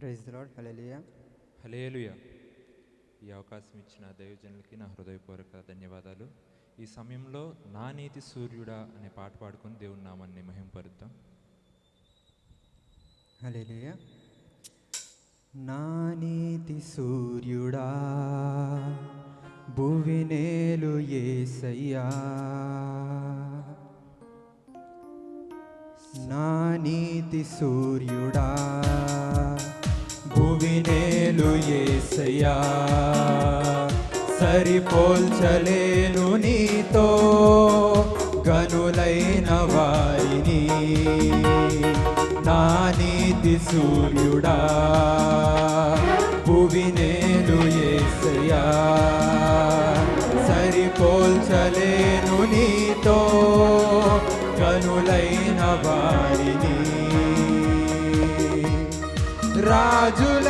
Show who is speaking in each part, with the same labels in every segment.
Speaker 1: Praise lord హల్లెలూయా.
Speaker 2: Hallelujah ఈ అవకాశం ఇచ్చిన దైవజనులకి నా హృదయపూర్వక ధన్యవాదాలు. ఈ సమయంలో నా నీతి సూర్యుడా అనే పాట పాడుకొని దేవుని నామాన్ని మహింపరుద్దాం.
Speaker 1: హల్లెలూయా. నా నీతి సూర్యుడా భువినేలు ఏసయ్యా. నా నీతి సూర్యుడా భువినేలు ఏసయ్యా. సరిపోల్చలేను నీతో గనులైన వారిని నా నీతి సూర్యుడా భువి నేను ఏసయ్యా. సరిపోల్చలేను నీతో గనులైన వారిని రాజుల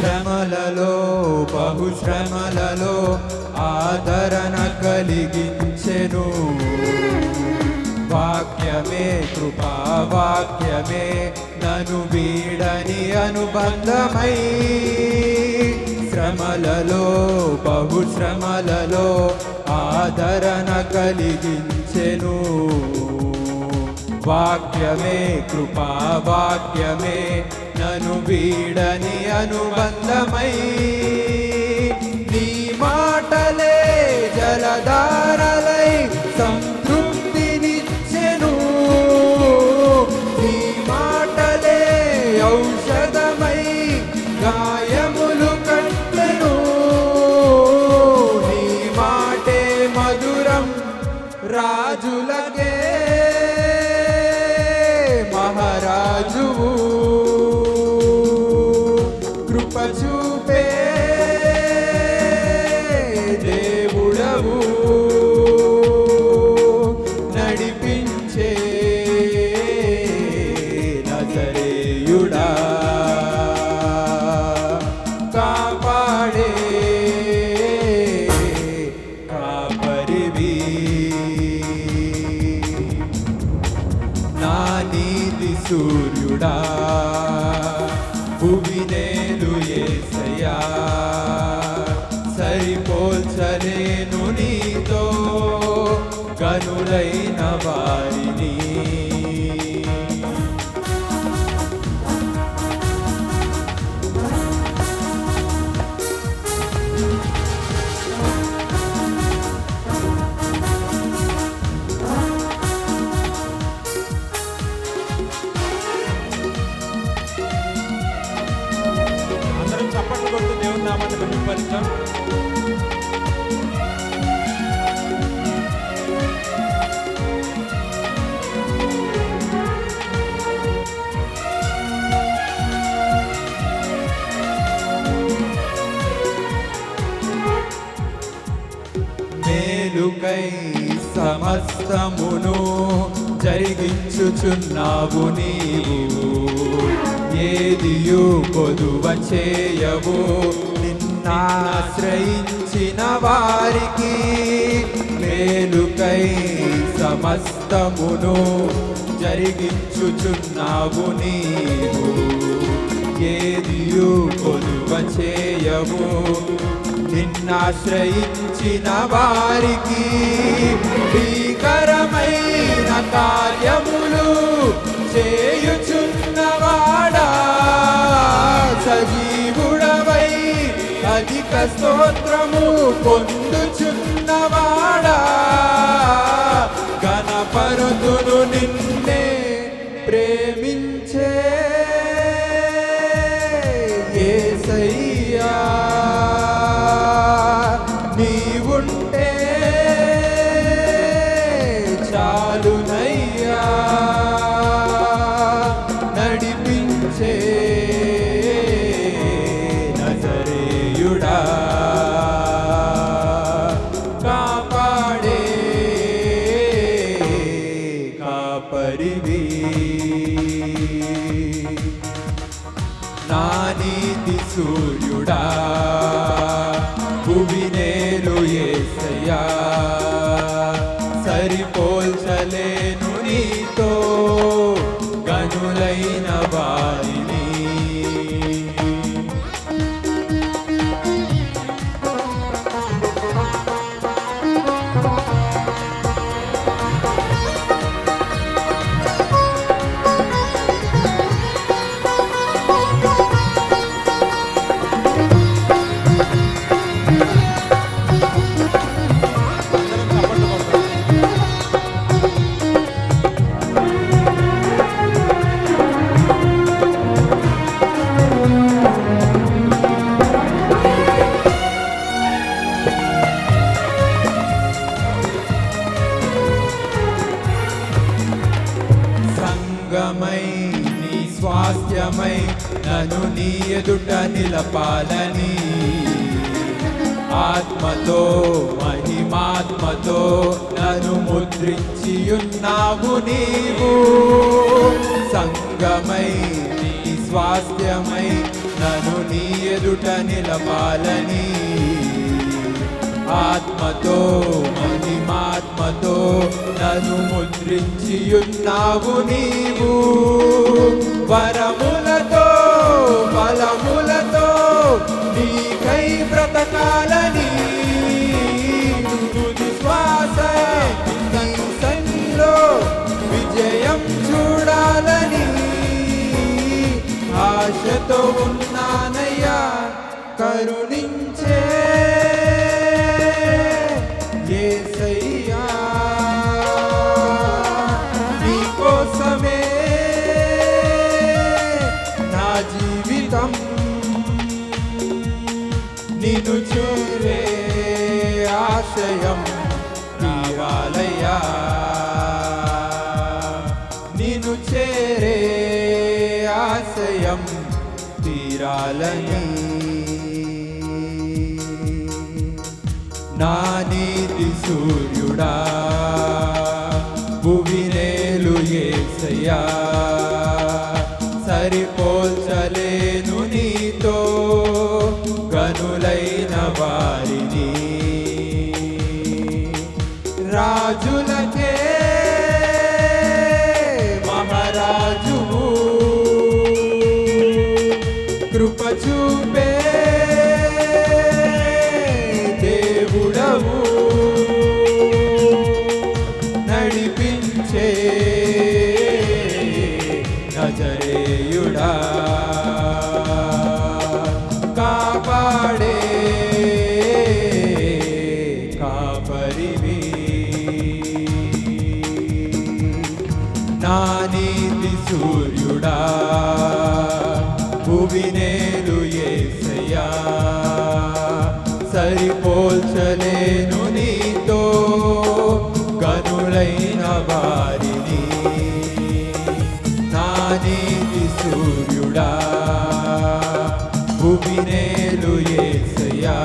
Speaker 1: శ్రమలలో బహుశ్రమలలో ఆదరణ కలిగించెను. వాక్యమే కృపా వాక్యమే నను వీడని అనుబంధమై. శ్రమలలో బహుశ్రమలలో ఆదరణ కలిగించెను. వాక్యమే కృపా వాక్యమే నను వీడని అనుబంధమై నీ మాటలే జలధారలై సంతృప్తినిచ్చెను. నీ మాటలే ఔషధమై గాయములు కట్టెను. నీ మాటే మధురం రాజులకే. మహారాజువు కాపాడే కాపరివి. నా నీతి సూర్యుడా భువినేలు ఏసయ్యా. సరిపోల్చలేను నీతో కనులైన వారిని.
Speaker 2: పరిచయం
Speaker 1: మేలుకై సమస్తమును జరిగించుచున్నావు నీవు. ఏదియు పొదువ చేయవు. నిన్నాశ్రయించిన వారికి మేలుకై సమస్తమును జరిగించుచున్నావు నీవు. ఏదియు పొదువ చేయవు. నిన్నాశ్రయించిన వారికి భీకరమైన కార్యములు చేయు స్తోత్రము పొందుచున్నవాడా? గణపరుతును నిన్నే ప్రేమించే యేసయ్యా నీవుంటే చాలునయ్యా. నడిపించే సూర్యుడా. స్వాస్థ్యమై నను నీ ఎదుట నిలపాలని. ఆత్మతో మహిమాత్మతో నను ముద్రించి ఉన్నావు నీవు. సంగమై నీ స్వాస్థ్యమై నను నీ ఎదుట నిలపాలని. ఆత్మతో మహిమాత్మతో నన్ను ముద్రించియున్నావు నీవు. వరములతో బలములతో నీకై బ్రతకాలని శ్వాస నీ సన్నిలో విజయం చూడాలని ఆశతో ఉన్నానయ్యా. కరుణి ఆశయం తీరాలని. నా నీతి సూర్యుడా భువినేలు ఏసయ్యా. సరిపోల్చలేను నీతో గనులైన వారిని. రాజుల నానీతి సూర్యుడా భువినేలు ఏసయ్యా. సరిపోల్చలేను నీతో గనులైన వారిని. నానీతి సూర్యుడా భువినేలు ఏసయ్యా.